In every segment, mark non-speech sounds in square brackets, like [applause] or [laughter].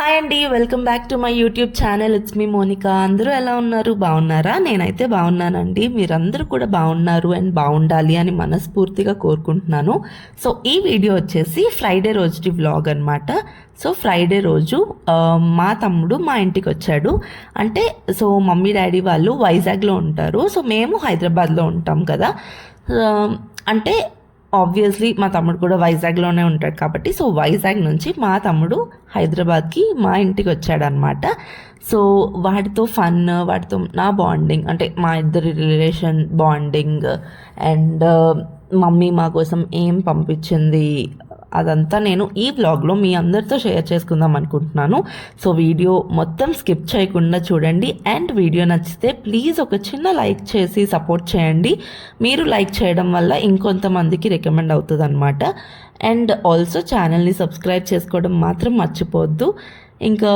Hi అండి welcome back to my YouTube channel. It's మీ మోనికా. అందరూ ఎలా ఉన్నారు? బాగున్నారా? నేనైతే బాగున్నానండి. మీరందరూ కూడా బాగున్నారు అండ్ బాగుండాలి అని మనస్ఫూర్తిగా కోరుకుంటున్నాను. సో ఈ వీడియో వచ్చేసి ఫ్రైడే రోజుటి వ్లాగ్ అనమాట సో ఫ్రైడే రోజు మా తమ్ముడు మా ఇంటికి వచ్చాడు. అంటే సో మమ్మీ డాడీ వాళ్ళు వైజాగ్లో ఉంటారు. సో మేము హైదరాబాద్లో ఉంటాం కదా. అంటే ఆబ్వియస్లీ మా తమ్ముడు కూడా వైజాగ్లోనే ఉంటాడు కాబట్టి సో వైజాగ్ నుంచి మా తమ్ముడు హైదరాబాద్కి మా ఇంటికి వచ్చాడనమాట. సో వాటితో ఫన్ వాటితో నా బాండింగ్ అంటే మా ఇద్దరి రిలేషన్ బాండింగ్ అండ్ మమ్మీ మా కోసం ఏం పంపించింది అదంతా నేను ఈ బ్లాగ్లో మీ అందరితో షేర్ చేసుకుందాం అనుకుంటున్నాను. సో వీడియో మొత్తం స్కిప్ చేయకుండా చూడండి. అండ్ వీడియో నచ్చితే ప్లీజ్ ఒక చిన్న లైక్ చేసి సపోర్ట్ చేయండి. మీరు లైక్ చేయడం వల్ల ఇంకొంతమందికి రికమెండ్ అవుతుంది అనమాట అండ్ ఆల్సో ఛానల్ని సబ్స్క్రైబ్ చేసుకోవడం మాత్రం మర్చిపోవద్దు. ఇంకా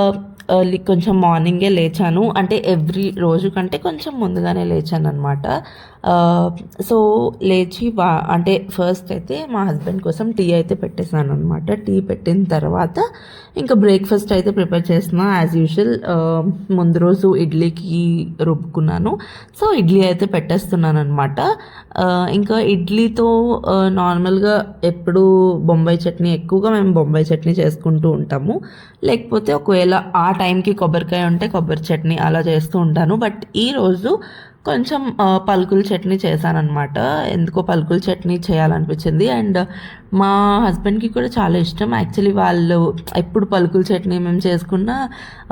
ఎర్లీ కొంచెం మార్నింగే లేచాను. అంటే ఎవ్రీ రోజు కంటే కొంచెం ముందుగానే లేచాను అనమాట సో లేచి వా అంటే ఫస్ట్ అయితే మా హస్బెండ్ కోసం టీ అయితే పెట్టేసాను అనమాట టీ పెట్టిన తర్వాత ఇంకా బ్రేక్ఫాస్ట్ అయితే ప్రిపేర్ చేసిన యాజ్ యూజువల్ ముందు రోజు ఇడ్లీకి రుబ్బుకున్నాను. సో ఇడ్లీ అయితే పెట్టేస్తున్నాను అనమాట ఇంకా ఇడ్లీతో నార్మల్గా ఎప్పుడు బొంబాయి చట్నీ ఎక్కువగా మేము బొంబాయి చట్నీ చేసుకుంటూ ఉంటాము. లేకపోతే ఒకవేళ ఆ టైంకి కొబ్బరికాయ ఉంటే కొబ్బరి చట్నీ అలా చేస్తూ ఉంటాను. బట్ ఈరోజు కొంచెం పలుకుల చట్నీ చేశానమాట ఎందుకో పలుకుల చట్నీ చేయాలనిపించింది. అండ్ మా హస్బెండ్కి కూడా చాలా ఇష్టం. యాక్చువల్లీ వాళ్ళు ఎప్పుడు పలుకుల చట్నీ మేము చేసుకున్న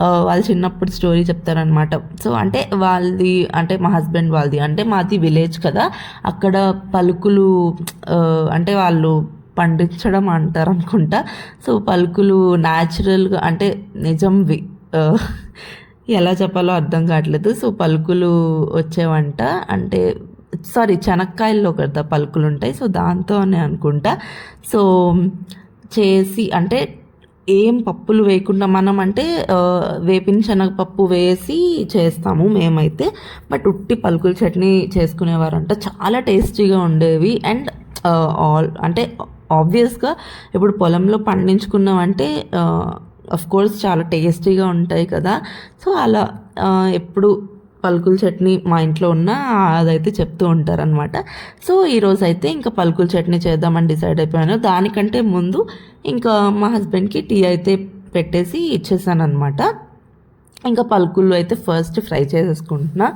వాళ్ళు చిన్నప్పుడు స్టోరీ చెప్తారనమాట సో అంటే వాళ్ళది అంటే మా హస్బెండ్ వాళ్ళది. అంటే మాది విలేజ్ కదా. అక్కడ పలుకులు అంటే వాళ్ళు పండించడం అంటారు అనుకుంటా సో పలుకులు న్యాచురల్గా అంటే నిజంవి ఎలా చెప్పాలో అర్థం కావట్లేదు. సో పలుకులు వచ్చేవంట అంటే సారీ చెనక్కాయల్లో కదా పలుకులు ఉంటాయి సో దాంతోనే అనుకుంటా. సో చేసి అంటే ఏం పప్పులు వేయకుండా మనం అంటే వేపిన శనగపప్పు వేసి చేస్తాము మేమైతే. బట్ ఉట్టి పలుకుల చట్నీ చేసుకునేవారంట. చాలా టేస్టీగా ఉండేవి. అండ్ ఆల్ అంటే ఆబ్వియస్గా ఇప్పుడు పొలంలో పండించుకున్నామంటే కోర్స్ చాలా టేస్టీగా ఉంటాయి కదా. సో అలా ఎప్పుడు పలుకుల చట్నీ మా ఇంట్లో ఉన్న అదైతే చెప్తూ ఉంటారనమాట సో ఈరోజు అయితే ఇంకా పలుకుల చట్నీ చేద్దామని డిసైడ్ అయిపోయాను. దానికంటే ముందు ఇంకా మా హస్బెండ్కి టీ అయితే పెట్టేసి ఇచ్చేసాను అనమాట ఇంకా పలుకులు అయితే ఫస్ట్ ఫ్రై చేసేసుకుంటున్నా.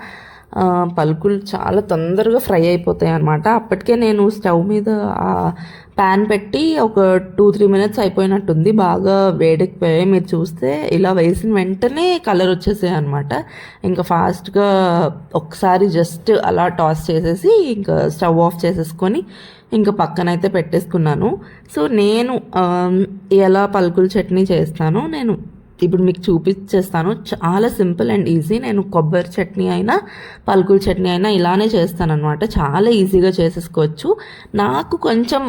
పలుకులు చాలా తొందరగా ఫ్రై అయిపోతాయి అనమాట అప్పటికే నేను స్టవ్ మీద ప్యాన్ పెట్టి ఒక టూ త్రీ మినిట్స్ అయిపోయినట్టుంది. బాగా వేడెక్కిపోయాయి. మీరు చూస్తే ఇలా వేసిన వెంటనే కలర్ వచ్చేసాయి అనమాట ఇంకా ఫాస్ట్గా ఒకసారి జస్ట్ అలా టాస్ చేసేసి ఇంకా స్టవ్ ఆఫ్ చేసేసుకొని ఇంకా పక్కనైతే పెట్టేసుకున్నాను. సో నేను ఎలా పలుకుల చట్నీ చేస్తానో నేను ఇప్పుడు మీకు చూపించేస్తాను చాలా సింపుల్ అండ్ ఈజీ. నేను కొబ్బరి చట్నీ అయినా పలుకుల చట్నీ అయినా ఇలానే చేస్తానన్నమాట. చాలా ఈజీగా చేసేసుకోవచ్చు. నాకు కొంచెం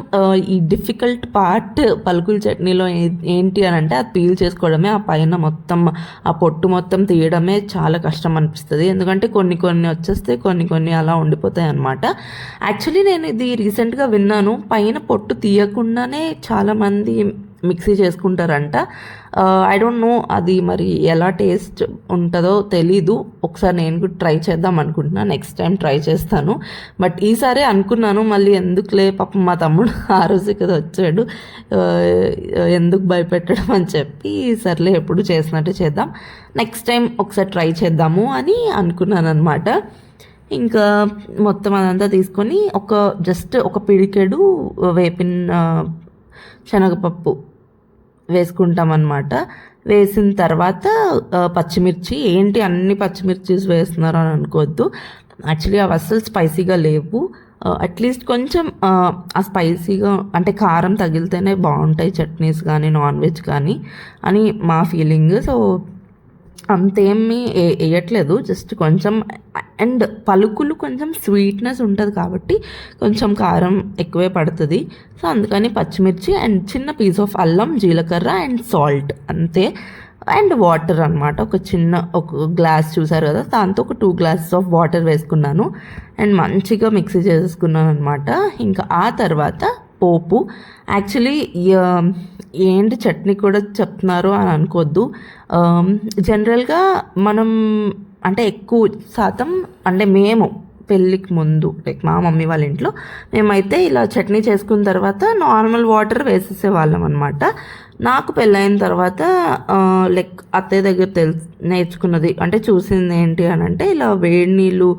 ఈ డిఫికల్ట్ పార్ట్ పలుకుల చట్నీలో ఏంటి అని అంటే అది పీల్ చేసుకోవడమే ఆ పైన మొత్తం ఆ పొట్టు మొత్తం తీయడమే చాలా కష్టం అనిపిస్తుంది. ఎందుకంటే కొన్ని కొన్ని వచ్చేస్తే కొన్ని కొన్ని అలా ఉండిపోతాయి అనమాట యాక్చువల్లీ నేను ఇది రీసెంట్గా విన్నాను. పైన పొట్టు తీయకుండానే చాలామంది మిక్సీ చేసుకుంటారంట. ఐ డోంట్ నో అది మరి ఎలా టేస్ట్ ఉంటుందో తెలీదు. ఒకసారి నేను కూడా ట్రై చేద్దాం అనుకుంటున్నా. నెక్స్ట్ టైం ట్రై చేస్తాను. బట్ ఈసారి అనుకున్నాను. మళ్ళీ ఎందుకులే పాపం మా తమ్ముడు [laughs] ఆ రోజు కదా వచ్చాడు. ఎందుకు భయపెట్టడం అని చెప్పి సర్లే ఎప్పుడు చేసినట్టు చేద్దాం. నెక్స్ట్ టైం ఒకసారి ట్రై చేద్దాము అని అనుకున్నాను అనమాట ఇంకా మొత్తం అదంతా తీసుకొని ఒక జస్ట్ ఒక పిడికెడు వేపిన శనగపప్పు వేసుకుంటామన్నమాట. వేసిన తర్వాత పచ్చిమిర్చి ఏంటి అన్ని పచ్చిమిర్చిస్ వేస్తున్నారు అని అనుకోవద్దు. యాక్చువల్లీ అవి అస్సలు స్పైసీగా లేవు. అట్లీస్ట్ కొంచెం ఆ స్పైసీగా అంటే కారం తగిలితేనే బాగుంటాయి చట్నీస్ కానీ నాన్ వెజ్ కానీ అని మా ఫీలింగ్. సో అంతేమి వేయట్లేదు జస్ట్ కొంచెం అండ్ పలుకులు కొంచెం స్వీట్నెస్ ఉంటుంది కాబట్టి కొంచెం కారం ఎక్కువే పడుతుంది. సో అందుకని పచ్చిమిర్చి అండ్ చిన్న పీస్ ఆఫ్ అల్లం జీలకర్ర అండ్ సాల్ట్ అంతే. అండ్ వాటర్ అనమాట ఒక చిన్న ఒక గ్లాస్ చూసారు కదా? దాంతో ఒక టూ గ్లాసెస్ ఆఫ్ వాటర్ వేసుకున్నాను. అండ్ మంచిగా మిక్సీ చేసేసుకున్నాను అనమాట ఇంకా ఆ తర్వాత పోపు. యాక్చువల్లీ ఏంటి చట్నీ కూడా చెప్తున్నారు అని అనుకోవద్దు. జనరల్గా మనం అంటే ఎక్కువ శాతం అంటే మేము పెళ్ళికి ముందు లైక్ మా మమ్మీ వాళ్ళ ఇంట్లో మేమైతే ఇలా చట్నీ చేసుకున్న తర్వాత నార్మల్ వాటర్ వేసేసే వాళ్ళం అనమాట నాకు పెళ్ళైన తర్వాత లైక్ అత్తయ్య దగ్గర తెలుసు నేర్చుకున్నది అంటే చూసింది ఏంటి అని అంటే ఇలా వేడి నీళ్ళు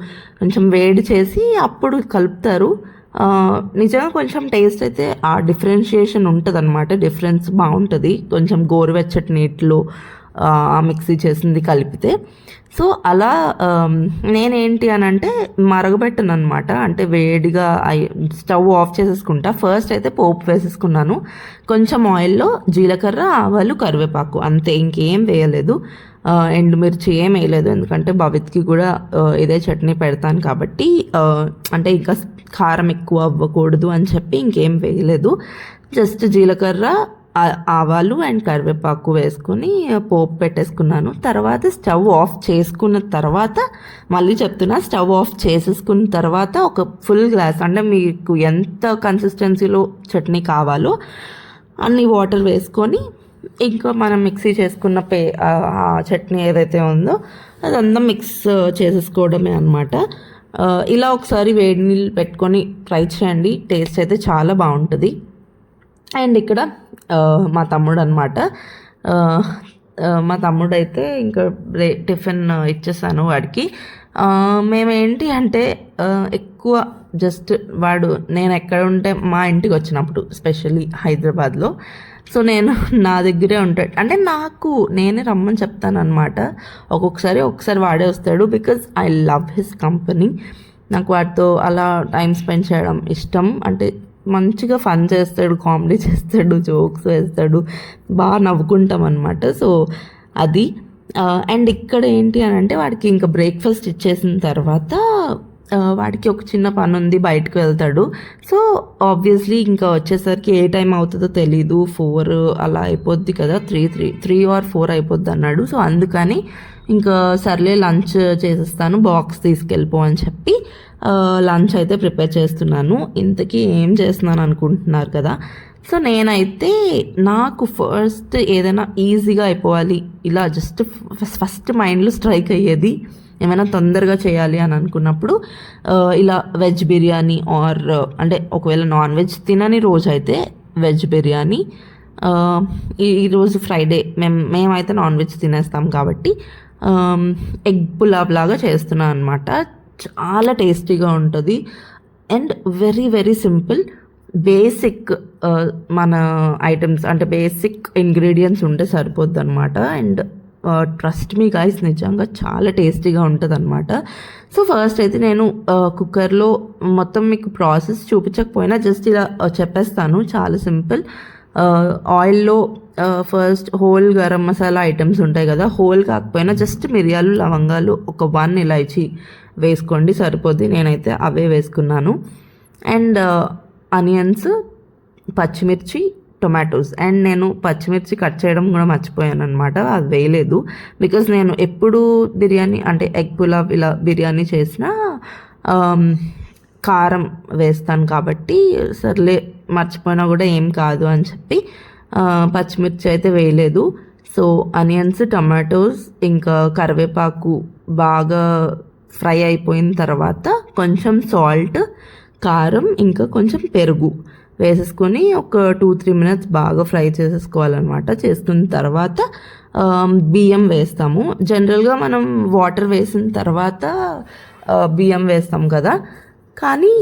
కొంచెం వేడి చేసి అప్పుడు కలుపుతారు. నిజంగా కొంచెం టేస్ట్ అయితే ఆ డిఫరెన్షియేషన్ ఉంటుంది అనమాట డిఫరెన్స్ బాగుంటుంది. కొంచెం గోరువెచ్చటి నీటిలో మిక్సీ చేసింది కలిపితే. సో అలా నేనేంటి అని అంటే మరగబెట్టను అనమాట అంటే వేడిగా స్టవ్ ఆఫ్ చేసేసుకుంటా. ఫస్ట్ అయితే పోపు వేసేసుకున్నాను. కొంచెం ఆయిల్లో జీలకర్ర ఆవాలు కరివేపాకు అంతే. ఇంకేం వేయలేదు. ఎండుమిర్చి ఏం వేయలేదు ఎందుకంటే భవిత్కి కూడా ఇదే చట్నీ పెడతాను కాబట్టి అంటే ఇంకా కారం ఎక్కువ అవ్వకూడదు అని చెప్పి ఇంకేం వేయలేదు. జస్ట్ జీలకర్ర ఆవాలు అండ్ కరివేపాకు వేసుకొని పోపు పెట్టేసుకున్నాను. తర్వాత స్టవ్ ఆఫ్ చేసుకున్న తర్వాత మళ్ళీ చెప్తున్నా స్టవ్ ఆఫ్ చేసేసుకున్న తర్వాత ఒక ఫుల్ గ్లాస్ అంటే మీకు ఎంత కన్సిస్టెన్సీలో చట్నీ కావాలో అన్ని వాటర్ వేసుకొని ఇంకా మనం మిక్సీ చేసుకున్న పే చట్నీ ఏదైతే ఉందో అదంతా మిక్స్ చేసేసుకోవడమే అనమాట ఇలా ఒకసారి వేడి నీళ్ళు పెట్టుకొని ట్రై చేయండి. టేస్ట్ అయితే చాలా బాగుంటుంది. అండ్ ఇక్కడ మా తమ్ముడు అనమాట మా తమ్ముడు అయితే ఇంకా బ్రే టిఫిన్ ఇచ్చేసాను వాడికి. మేమేంటి అంటే ఎక్కువ జస్ట్ వాడు నేను ఎక్కడ ఉంటే మా ఇంటికి వచ్చినప్పుడు స్పెషల్లీ హైదరాబాద్లో సో నేను నా దగ్గరే ఉంటాడు. అంటే నాకు నేనే రమ్మని చెప్తాను అనమాట ఒక్కొక్కసారి ఒకసారి వాడే వస్తాడు because I love his company నాకు వాటితో అలా టైం స్పెండ్ చేయడం ఇష్టం. అంటే మంచిగా ఫన్ చేస్తాడు కామెడీ చేస్తాడు జోక్స్ వేస్తాడు. బాగా నవ్వుకుంటాం అనమాట సో అది. Uh, అండ్ ఇక్కడ ఏంటి అని అంటే వాడికి ఇంకా బ్రేక్ఫాస్ట్ ఇచ్చేసిన తర్వాత వాడికి ఒక చిన్న పని ఉంది బయటకు వెళ్తాడు. సో ఆబ్వియస్లీ ఇంకా వచ్చేసరికి ఏ టైం అవుతుందో తెలీదు. ఫోర్ అలా అయిపోద్ది కదా three three three or four అయిపోద్ది అన్నాడు. సో అందుకని ఇంకా సర్లే లంచ్ చేసేస్తాను బాక్స్ తీసుకెళ్ళిపో అని చెప్పి లంచ్ అయితే ప్రిపేర్ చేస్తున్నాను. ఇంతకీ ఏం చేస్తున్నాను అనుకుంటున్నారు కదా. సో నేనైతే నాకు ఫస్ట్ ఏదైనా ఈజీగా అయిపోవాలి. ఇలా జస్ట్ ఫస్ట్ మైండ్లో స్ట్రైక్ అయ్యేది. ఏమైనా తొందరగా చేయాలి అని అనుకున్నప్పుడు ఇలా వెజ్ బిర్యానీ ఆర్ అంటే ఒకవేళ నాన్ వెజ్ తినని రోజు అయితే వెజ్ బిర్యానీ ఈరోజు ఫ్రైడే మేము మేమైతే నాన్ వెజ్ తినేస్తాం కాబట్టి ఎగ్ పులావ్ లాగా చేస్తున్నాను అనమాట చాలా టేస్టీగా ఉంటుంది. And very very simple basic మన ఐటమ్స్ అంటే బేసిక్ ఇంగ్రీడియంట్స్ ఉంటే సరిపోద్ది అనమాట అండ్ ట్రస్ట్ మీ గైస్ నిజంగా చాలా టేస్టీగా ఉంటుంది అనమాట సో ఫస్ట్ అయితే నేను కుక్కర్లో మొత్తం మీకు ప్రాసెస్ చూపించకపోయినా జస్ట్ ఇలా చెప్పేస్తాను. చాలా సింపుల్ ఆయిల్లో first whole garam masala items ఉంటాయి కదా హోల్ కాకపోయినా జస్ట్ మిరియాలు లవంగాలు ఒక వన్ ఇలాచి వేసుకోండి సరిపోద్ది. నేనైతే అవే వేసుకున్నాను. అండ్ ఆనియన్స్ పచ్చిమిర్చి టొమాటోస్ అండ్ నేను పచ్చిమిర్చి కట్ చేయడం కూడా మర్చిపోయాను అనమాట అది వేయలేదు. బికాజ్ నేను ఎప్పుడు బిర్యానీ అంటే ఎగ్ పులావ్ ఇలా బిర్యానీ చేసినా కారం వేస్తాను కాబట్టి సర్లే మర్చిపోయినా కూడా ఏం కాదు అని చెప్పి పచ్చిమిర్చి అయితే వేయలేదు. సో అనియన్స్ టమాటోస్ ఇంకా కరివేపాకు బాగా ఫ్రై అయిపోయిన తర్వాత కొంచెం సాల్ట్ కారం ఇంకా కొంచెం పెరుగు. వేసేసుకొని ఒక టూ త్రీ మినిట్స్ బాగా ఫ్రై చేసేసుకోవాలన్నమాట. చేసుకున్న తర్వాత బియ్యం వేస్తాము. జనరల్గా మనం వాటర్ వేసిన తర్వాత బియ్యం వేస్తాం కదా. కానీ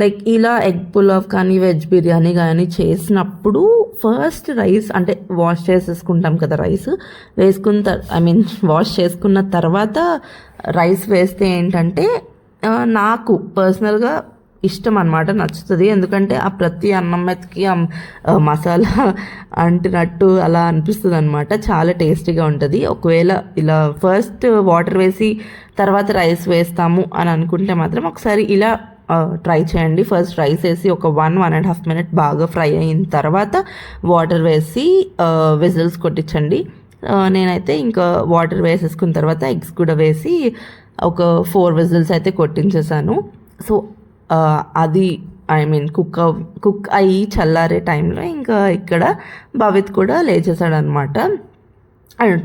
లైక్ ఇలా ఎగ్ పులావ్ కానీ వెజ్ బిర్యానీ కానీ చేసినప్పుడు ఫస్ట్ రైస్ అంటే వాష్ చేసేసుకుంటాం కదా రైస్. వేసుకున్న ఐ మీన్ వాష్ చేసుకున్న తర్వాత రైస్ వేస్తే ఏంటంటే నాకు పర్సనల్గా ఇష్టం అనమాట నచ్చుతుంది. ఎందుకంటే ఆ ప్రతి అన్నం మెత్తకి ఆ మసాలా అంటినట్టు అలా అనిపిస్తుంది అనమాట చాలా టేస్టీగా ఉంటుంది. ఒకవేళ ఇలా ఫస్ట్ వాటర్ వేసి తర్వాత రైస్ వేస్తాము అని అనుకుంటే మాత్రం ఒకసారి ఇలా ట్రై చేయండి. ఫస్ట్ రైస్ వేసి ఒక one one and half minute బాగా ఫ్రై అయిన తర్వాత వాటర్ వేసి విజిల్స్ కొట్టించండి. నేనైతే ఇంకా వాటర్ వేసేసుకున్న తర్వాత ఎగ్స్ కూడా వేసి ఒక ఫోర్ విజిల్స్ అయితే కొట్టించేసాను సో అది ఐ మీన్ కుక్ కుక్ అయ్యి చల్లారే టైంలో ఇంకా ఇక్కడ భవిత్ కూడా లేచేసాడనమాట.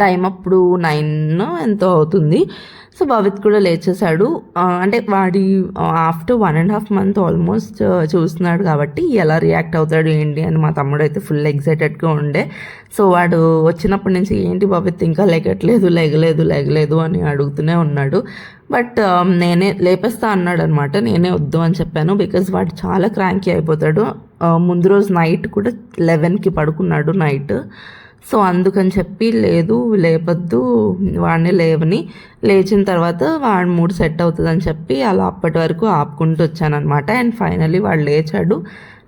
టైం అప్పుడు నైన్ ఎంతో అవుతుంది. సో భవిత్ కూడా లేచేశాడు అంటే వాడి after one and half month almost చూస్తున్నాడు కాబట్టి ఎలా రియాక్ట్ అవుతాడు ఏంటి అని మా తమ్ముడు అయితే ఫుల్ ఎగ్జైటెడ్గా ఉండే. సో వాడు వచ్చినప్పటి నుంచి ఏంటి భవిత్ ఇంకా లెగట్లేదు లెగలేదు లెగలేదు అని అడుగుతూనే ఉన్నాడు. బట్ నేనే లేపేస్తా అన్నాడు అనమాట నేనే వద్దు అని చెప్పాను. బికాజ్ వాడు చాలా క్రాంకీ అయిపోతాడు. ముందు రోజు నైట్ కూడా లెవెన్కి పడుకున్నాడు నైట్ సో అందుకని చెప్పి లేదు లేపద్దు వాడిని లేవని. లేచిన తర్వాత వాడి మూడు సెట్ అవుతుందని చెప్పి అలా అప్పటి వరకు ఆపుకుంటూ వచ్చానమాట అండ్ ఫైనలీ వాడు లేచాడు.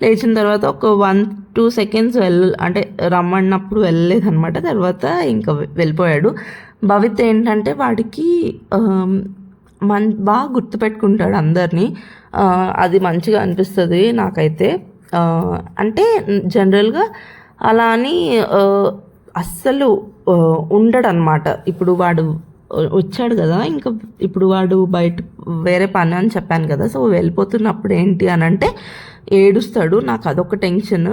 లేచిన తర్వాత ఒక వన్ టూ సెకండ్స్ వెళ్ళ అంటే రమ్మన్నప్పుడు వెళ్ళలేదనమాట. తర్వాత ఇంకా వెళ్ళిపోయాడు. భవిత్ ఏంటంటే వాడికి మన్ బాగా గుర్తుపెట్టుకుంటాడు అందరినీ. అది మంచిగా అనిపిస్తుంది నాకైతే. అంటే జనరల్గా అలా అని అస్సలు ఉండడనమాట. ఇప్పుడు వాడు వచ్చాడు కదా ఇంకా ఇప్పుడు వాడు బయట వేరే పని అని చెప్పాను కదా సో వెళ్ళిపోతున్నప్పుడు ఏంటి అని అంటే ఏడుస్తాడు. నాకు అదొక టెన్షన్.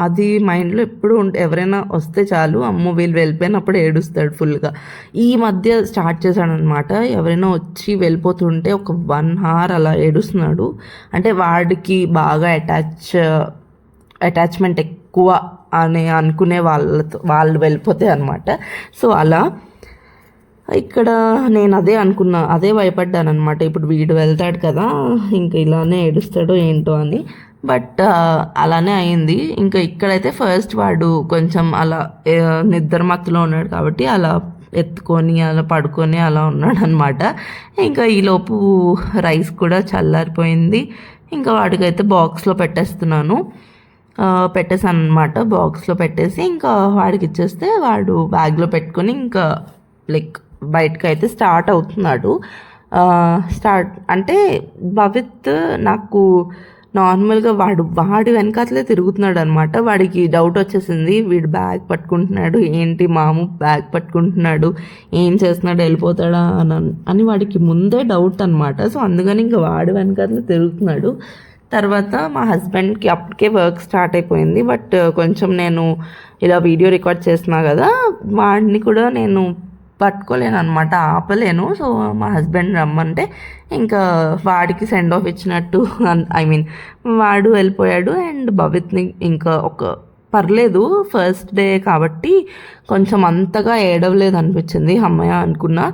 అది మైండ్లో ఎప్పుడు ఉంటే ఎవరైనా వస్తే చాలు అమ్మ వీళ్ళు వెళ్ళిపోయినప్పుడు ఏడుస్తాడు ఫుల్గా. ఈ మధ్య స్టార్ట్ చేశాడనమాట ఎవరైనా వచ్చి వెళ్ళిపోతుంటే ఒక వన్ అవర్ అలా ఏడుస్తున్నాడు. అంటే వాడికి బాగా అటాచ్ అటాచ్మెంట్ ఎక్కువ అని అనుకునే వాళ్ళతో వాళ్ళు వెళ్ళిపోతే అనమాట. సో అలా ఇక్కడ నేను అదే అనుకున్నా అదే భయపడ్డాను అనమాట ఇప్పుడు వీడు వెళ్తాడు కదా ఇంకా ఇలానే ఏడుస్తాడో ఏంటో అని. బట్ అలానే అయింది. ఇంకా ఇక్కడైతే ఫస్ట్ వాడు కొంచెం అలా నిద్ర మత్తులో ఉన్నాడు కాబట్టి అలా ఎత్తుకొని అలా పడుకొని అలా ఉన్నాడు అనమాట ఇంకా ఈలోపు రైస్ కూడా చల్లారిపోయింది. ఇంకా వాడికైతే బాక్స్లో పెట్టేస్తున్నాను. పెట్టేసాను అనమాట బాక్స్లో పెట్టేసి ఇంకా వాడికి ఇచ్చేస్తే వాడు బ్యాగ్లో పెట్టుకొని ఇంకా లైక్ బయటకు అయితే స్టార్ట్ అవుతున్నాడు. స్టార్ట్ అంటే భవిత్ నాకు నార్మల్గా వాడు వాడి వెనకాతలే తిరుగుతున్నాడు అనమాట వాడికి డౌట్ వచ్చేసింది వీడు బ్యాగ్ పట్టుకుంటున్నాడు ఏంటి మాము బ్యాగ్ పట్టుకుంటున్నాడు ఏం చేస్తున్నాడు వెళ్ళిపోతాడా అని అని వాడికి ముందే డౌట్ అనమాట సో అందుకని ఇంకా వాడి వెనకాతలే తిరుగుతున్నాడు. తర్వాత మా హస్బెండ్కి అప్పటికే వర్క్ స్టార్ట్ అయిపోయింది. బట్ కొంచెం నేను ఇలా వీడియో రికార్డ్ చేస్తున్నా కదా వాడిని కూడా నేను పట్టుకోలేను అనమాట ఆపలేను. సో మా హస్బెండ్ రమ్మంటే ఇంకా వాడికి సెండ్ ఆఫ్ ఇచ్చినట్టు ఐ మీన్ వాడు వెళ్ళిపోయాడు అండ్ భవిత్ని ఇంకా ఒక పర్లేదు ఫస్ట్ డే కాబట్టి కొంచెం అంతగా ఏడవలేదు అనిపించింది అమ్మయ్య అనుకున్నా.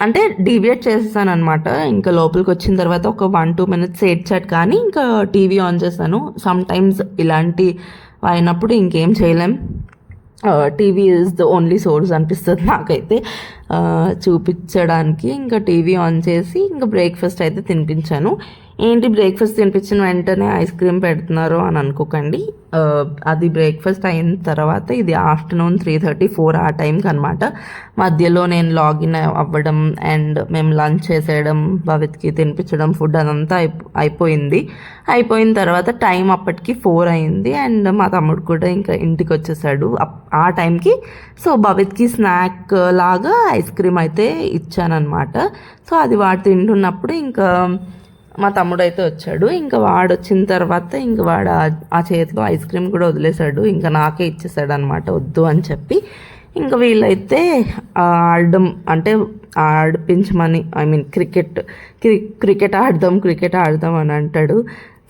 అంటే డీవియేట్ చేసేసాను అనమాట ఇంకా లోపలికి వచ్చిన తర్వాత ఒక వన్ టూ మినిట్స్ ఏడ్చాడు కానీ ఇంకా టీవీ ఆన్ చేశాను. సమ్ టైమ్స్ ఇలాంటి అయినప్పుడు ఇంకేం చేయలేం. TV is the only source అనిపిస్తుంది నాకైతే. చూపించడానికి. ఇంకా టీవీ ఆన్ చేసి ఇంకా బ్రేక్ఫాస్ట్ అయితే తినిపించాను. ఏంటి బ్రేక్ఫాస్ట్ తినిపించిన వెంటనే ఐస్ క్రీమ్ పెడుతున్నారు అని అనుకోకండి. అది బ్రేక్ఫాస్ట్ అయిన తర్వాత ఇది ఆఫ్టర్నూన్ త్రీ థర్టీ ఫోర్ ఆ టైంకి అనమాట మధ్యలో నేను లాగిన్ అవ్వడం అండ్ మేము లంచ్ చేసేయడం భవిత్కి తినిపించడం ఫుడ్ అదంతా అయిపో అయిపోయింది. అయిపోయిన తర్వాత టైం అప్పటికి ఫోర్ అయింది అండ్ మా తమ్ముడు కూడా ఇంకా ఇంటికి వచ్చేసాడు. అప్- ఆ టైంకి సో భవిత్కి స్నాక్ లాగా ఐస్ క్రీమ్ అయితే ఇచ్చానమాట సో అది వాడు తింటున్నప్పుడు ఇంకా మా తమ్ముడు అయితే వచ్చాడు. ఇంకా వాడు వచ్చిన తర్వాత ఇంకా వాడు ఆ- చేతిలో ఐస్ క్రీమ్ కూడా వదిలేశాడు. ఇంకా నాకే ఇచ్చేసాడు అనమాట వద్దు అని చెప్పి. ఇంకా వీళ్ళైతే ఆడడం అంటే ఆడిపించమని ఐ మీన్ క్రికెట్ క్రి క్రికెట్ ఆడదాం క్రికెట్ ఆడదాం అని అంటాడు.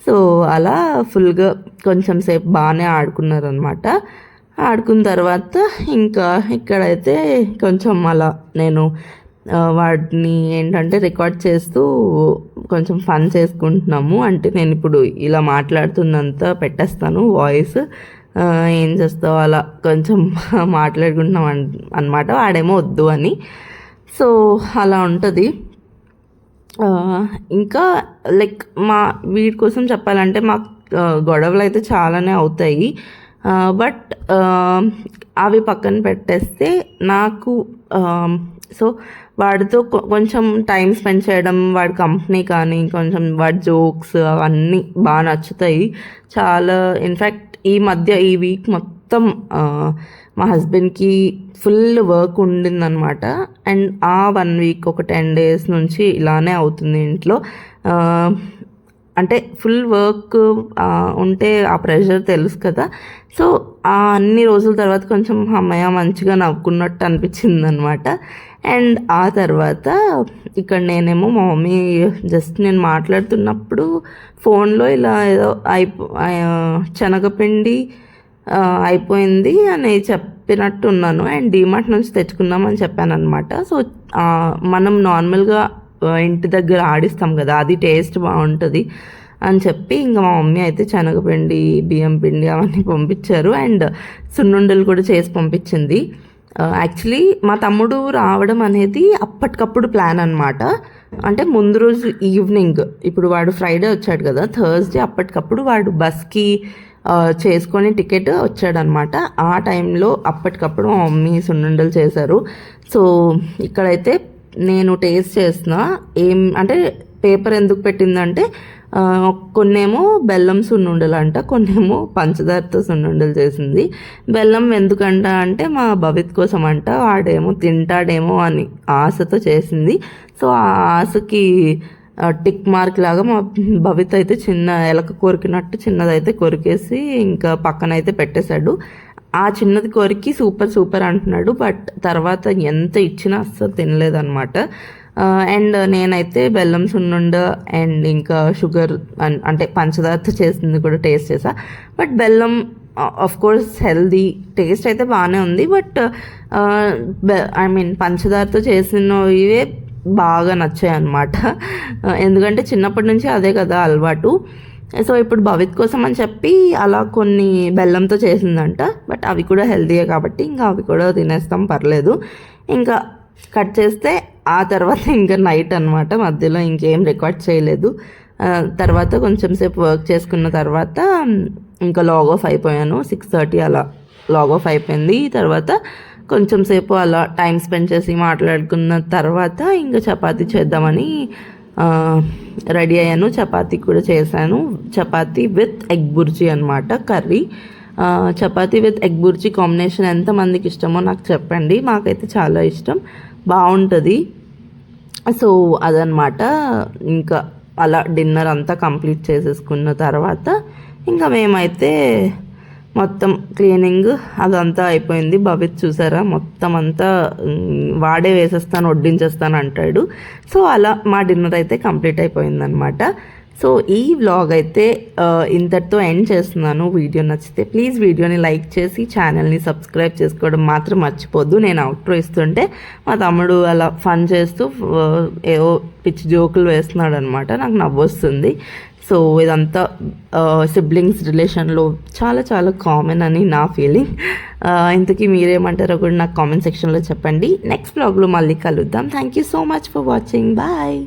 సో అలా ఫుల్గా కొంచెం సేపు బాగానే ఆడుకున్నారనమాట ఆడుకున్న తర్వాత ఇంకా ఇక్కడైతే కొంచెం అలా నేను వాటిని ఏంటంటే రికార్డ్ చేస్తూ కొంచెం ఫన్ చేసుకుంటున్నాము. అంటే నేను ఇప్పుడు ఇలా మాట్లాడుతున్నంత పెట్టేస్తాను వాయిస్. ఏం చేస్తావు అలా కొంచెం [laughs] మాట్లాడుకుంటున్నాం అనమాట వాడేమో వద్దు అని. సో అలా ఉంటుంది. ఇంకా లైక్ మా వీటి కోసం చెప్పాలంటే మాకు గొడవలు అయితే చాలానే అవుతాయి. బట్ అవి పక్కన పెట్టేస్తే నాకు సో వాడితో కొంచెం టైం స్పెండ్ చేయడం వాడి కంపెనీ కానీ కొంచెం వాడి జోక్స్ అవన్నీ బాగా నచ్చుతాయి. చాలా ఇన్ఫ్యాక్ట్ ఈ మధ్య ఈ వీక్ మొత్తం మా హస్బెండ్కి ఫుల్ వర్క్ ఉండిందనమాట అండ్ ఆ వన్ వీక్ ఒక టెన్ డేస్ నుంచి ఇలానే అవుతుంది ఇంట్లో. అంటే ఫుల్ వర్క్ ఉంటే ఆ ప్రెషర్ తెలుసు కదా. సో ఆ అన్ని రోజుల తర్వాత కొంచెం అమ్మయ్య మంచిగా నవ్వుకున్నట్టు అనిపించింది అనమాట అండ్ ఆ తర్వాత ఇక్కడ నేనేమో మా మమ్మీ జస్ట్ నేను మాట్లాడుతున్నప్పుడు ఫోన్లో ఇలా ఏదో అయిపో శనగపిండి అయిపోయింది అని చెప్పినట్టు ఉన్నాను అండ్ డీమార్ట్ నుంచి తెచ్చుకుందామని చెప్పాను అనమాట సో మనం నార్మల్గా ఇంటి దగ్గర ఆడిస్తాం కదా అది టేస్ట్ బాగుంటుంది అని చెప్పి ఇంకా మా మమ్మీ అయితే శనగపిండి బియ్యం పిండి అవన్నీ పంపించారు. అండ్ సున్నుండలు కూడా చేసి పంపించింది. Uh, యాక్చువల్లీ మా తమ్ముడు రావడం అనేది అప్పటికప్పుడు ప్లాన్ అనమాట అంటే ముందు రోజు ఈవినింగ్ ఇప్పుడు వాడు ఫ్రైడే వచ్చాడు కదా థర్స్డే అప్పటికప్పుడు వాడు బస్కి uh, చేసుకొని టికెట్ వచ్చాడనమాట ఆ టైంలో అప్పటికప్పుడు మా మమ్మీ సున్నుండలు చేశారు. సో ఇక్కడైతే నేను టేస్ట్ చేసిన ఏం అంటే పేపర్ ఎందుకు పెట్టిందంటే కొన్నేమో బెల్లం సున్నుండలు అంట కొన్నేమో పంచదారతో సున్నుండలు చేసింది. బెల్లం ఎందుకంట అంటే మా భవిత్ కోసం అంట వాడేమో తింటాడేమో అని ఆశతో చేసింది. సో ఆ ఆశకి టిక్ మార్క్ లాగా మా భవిత్ అయితే చిన్న ఎలక కొరికినట్టు చిన్నదైతే కొరికేసి ఇంకా పక్కన అయితే పెట్టేశాడు. ఆ చిన్నది కొరికి సూపర్ సూపర్ అంటున్నాడు బట్ తర్వాత ఎంత ఇచ్చినా అస్సలు తినలేదన్నమాట. అండ్ నేనైతే బెల్లం సున్నుండ అండ్ ఇంకా షుగర్ అంటే పంచదారతో చేసింది కూడా టేస్ట్ చేసా. బట్ బెల్లం ఆఫ్ కోర్స్ హెల్దీ టేస్ట్ అయితే బాగానే ఉంది. బట్ ఐ మీన్ పంచదారతో చేసినవే బాగా నచ్చాయి అనమాట ఎందుకంటే చిన్నప్పటి నుంచి అదే కదా అలవాటు. సో ఇప్పుడు భవిత్ కోసం అని చెప్పి అలా కొన్ని బెల్లంతో చేసిందంట. బట్ అవి కూడా హెల్తీయే కాబట్టి ఇంకా అవి కూడా తినేస్తాం పర్లేదు. ఇంకా కట్ చేస్తే ఆ తర్వాత ఇంకా నైట్ అనమాట మధ్యలో ఇంకేం రికార్డ్ చేయలేదు. తర్వాత కొంచెం సేపు వర్క్ చేసుకున్న తర్వాత ఇంకా లాగ్ ఆఫ్ అయిపోయాను. సిక్స్ థర్టీ అలా లాగ్ ఆఫ్ అయిపోయింది. తర్వాత కొంచెం సేపు అలా టైం స్పెండ్ చేసి మాట్లాడుకున్న తర్వాత ఇంకా చపాతీ చేద్దామని రెడీ అయ్యాను. చపాతీ కూడా చేశాను. చపాతీ విత్ ఎగ్ బుర్జీ అనమాట curry. Chapati with egg bhurji combination ఎంతమందికి ఇష్టమో నాకు చెప్పండి. మాకైతే చాలా ఇష్టం. బాగుంటుంది సో అదనమాట ఇంకా అలా డిన్నర్ అంతా కంప్లీట్ చేసేసుకున్న తర్వాత ఇంకా మేమైతే మొత్తం క్లీనింగ్ అదంతా అయిపోయింది. భవిత్ చూసారా? మొత్తం అంతా వాడే వేసేస్తాను వడ్డించేస్తాను అంటాడు. సో అలా మా డిన్నర్ అయితే కంప్లీట్ అయిపోయిందనమాట సో ఈ వ్లాగ్ అయితే ఇంతటితో ఎండ్ చేస్తున్నాను. వీడియో నచ్చితే ప్లీజ్ వీడియోని లైక్ చేసి ఛానల్ని సబ్స్క్రైబ్ చేసుకోవడం మాత్రం మర్చిపోద్దు. నేను అవుట్రో ఇస్తుంటే మా తమ్ముడు అలా ఫన్ చేస్తూ ఏవో పిచ్చి జోకులు వేస్తున్నాడు అనమాట నాకు నవ్వొస్తుంది. సో ఇదంతా సిబ్లింగ్స్ రిలేషన్లో చాలా చాలా కామన్ అని నా ఫీలింగ్ ఇంతకీ మీరేమంటారో కూడా నాకు కామెంట్ సెక్షన్లో చెప్పండి. నెక్స్ట్ బ్లాగ్లో మళ్ళీ కలుద్దాం. Thank you so much for watching bye